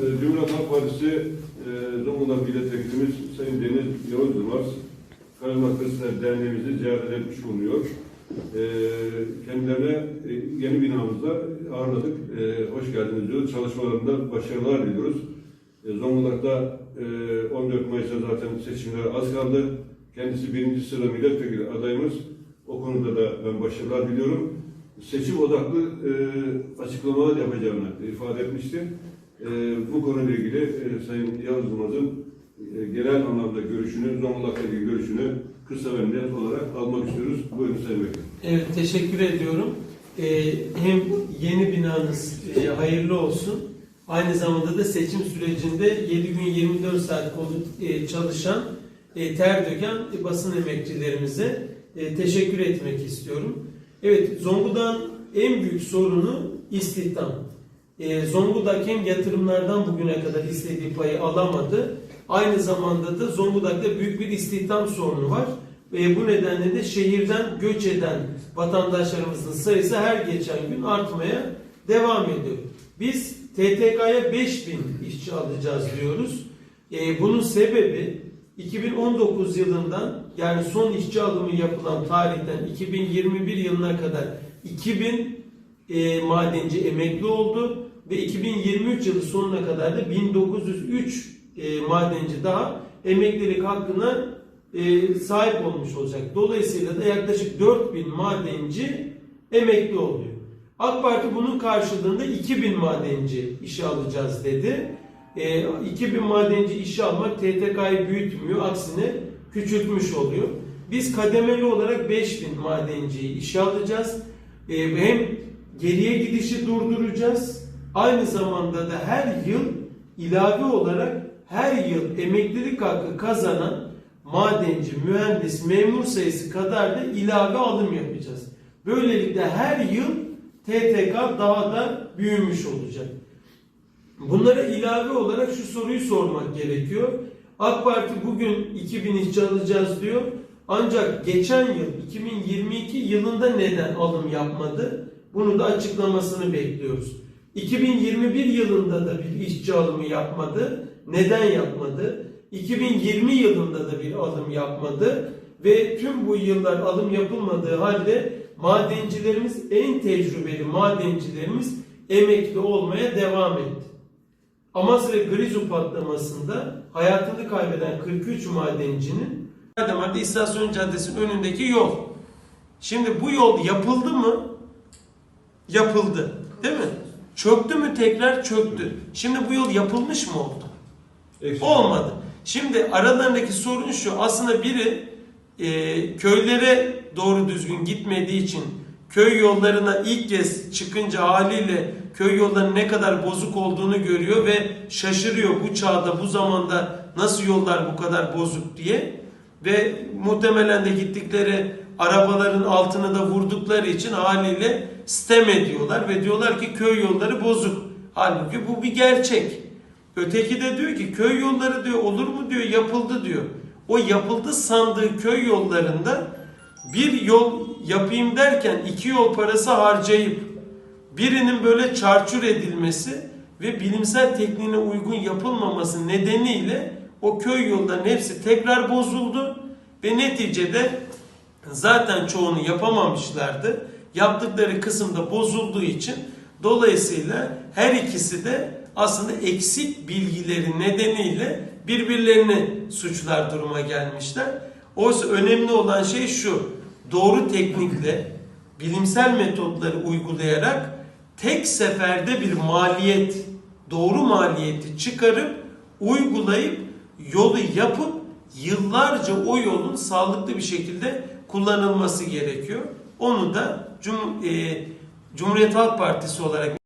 e, Cumhuriyet Halk Partisi e, Zonguldak Milletvekilimiz Sayın Deniz Yavuz Yılmaz, Karizma Kızlar Derneğimizi ziyaret etmiş bulunuyor. E, kendilerine e, yeni binamızda ağırladık. E, hoş geldiniz diyoruz. Çalışmalarında başarılar diliyoruz. E, Zonguldak'ta e, 14 Mayıs'ta zaten seçimler az kaldı. Kendisi birinci sıra milletvekili adayımız. O konuda da ben başarılar diliyorum. Seçim odaklı e, açıklamalar yapacağını ifade etmişti. E, bu konuyla ilgili e, Sayın Yavuz Yılmaz'ın e, genel anlamda görüşünü, Zonguldak'la ilgili görüşünü kısa ve net olarak almak istiyoruz. Buyurun Sayın Vekilim. Evet, teşekkür ediyorum. Ee, hem yeni binanız e, hayırlı olsun. Aynı zamanda da seçim sürecinde 7 gün 24 saat çalışan, ter döken basın emekçilerimize teşekkür etmek istiyorum. Evet, Zonguldak'ın en büyük sorunu istihdam. E, Zonguldak hem yatırımlardan bugüne kadar istediği payı alamadı. Aynı zamanda da Zonguldak'ta büyük bir istihdam sorunu var. Ve bu nedenle de şehirden göç eden vatandaşlarımızın sayısı her geçen gün artmaya devam ediyor. Biz TTK'ya 5000 işçi alacağız diyoruz. E, bunun sebebi 2019 yılından yani son işçi alımı yapılan tarihten 2021 yılına kadar 2000 e, madenci emekli oldu ve 2023 yılı sonuna kadar da 1903 e, madenci daha emeklilik hakkına e, sahip olmuş olacak. Dolayısıyla da yaklaşık 4000 madenci emekli oluyor. AK Parti bunun karşılığında 2000 madenci işe alacağız dedi. E, 2000 madenci işe almak TTK'yı büyütmüyor, aksine küçültmüş oluyor. Biz kademeli olarak 5000 madenciyi işe alacağız. E, hem geriye gidişi durduracağız. Aynı zamanda da her yıl ilave olarak her yıl emeklilik hakkı kazanan madenci, mühendis, memur sayısı kadar da ilave alım yapacağız. Böylelikle her yıl TTK daha da büyümüş olacak. Bunlara ilave olarak şu soruyu sormak gerekiyor. AK Parti bugün 2000 işçi alacağız diyor. Ancak geçen yıl 2022 yılında neden alım yapmadı? Bunu da açıklamasını bekliyoruz. 2021 yılında da bir işçi alımı yapmadı. Neden yapmadı? 2020 yılında da bir alım yapmadı ve tüm bu yıllar alım yapılmadığı halde madencilerimiz en tecrübeli madencilerimiz emekli olmaya devam etti. Amasya Grizu patlamasında hayatını kaybeden 43 madencinin Madde İstasyon Caddesi'nin önündeki yol. Şimdi bu yol yapıldı mı? Yapıldı. Değil mi? Çöktü mü tekrar çöktü. Şimdi bu yol yapılmış mı oldu? Eksik. Olmadı. Şimdi aralarındaki sorun şu. Aslında biri e, köylere doğru düzgün gitmediği için köy yollarına ilk kez çıkınca haliyle köy yollarının ne kadar bozuk olduğunu görüyor ve şaşırıyor bu çağda bu zamanda nasıl yollar bu kadar bozuk diye ve muhtemelen de gittikleri arabaların altını da vurdukları için haliyle stem ediyorlar ve diyorlar ki köy yolları bozuk. Halbuki bu bir gerçek. Öteki de diyor ki köy yolları diyor olur mu diyor yapıldı diyor. O yapıldı sandığı köy yollarında bir yol yapayım derken iki yol parası harcayıp birinin böyle çarçur edilmesi ve bilimsel tekniğine uygun yapılmaması nedeniyle o köy yollarının hepsi tekrar bozuldu ve neticede zaten çoğunu yapamamışlardı. Yaptıkları kısımda bozulduğu için dolayısıyla her ikisi de aslında eksik bilgileri nedeniyle birbirlerini suçlar duruma gelmişler. Oysa önemli olan şey şu. Doğru teknikle bilimsel metotları uygulayarak tek seferde bir maliyet, doğru maliyeti çıkarıp uygulayıp yolu yapıp yıllarca o yolun sağlıklı bir şekilde kullanılması gerekiyor. Onu da Cum e, Cumhuriyet Halk Partisi olarak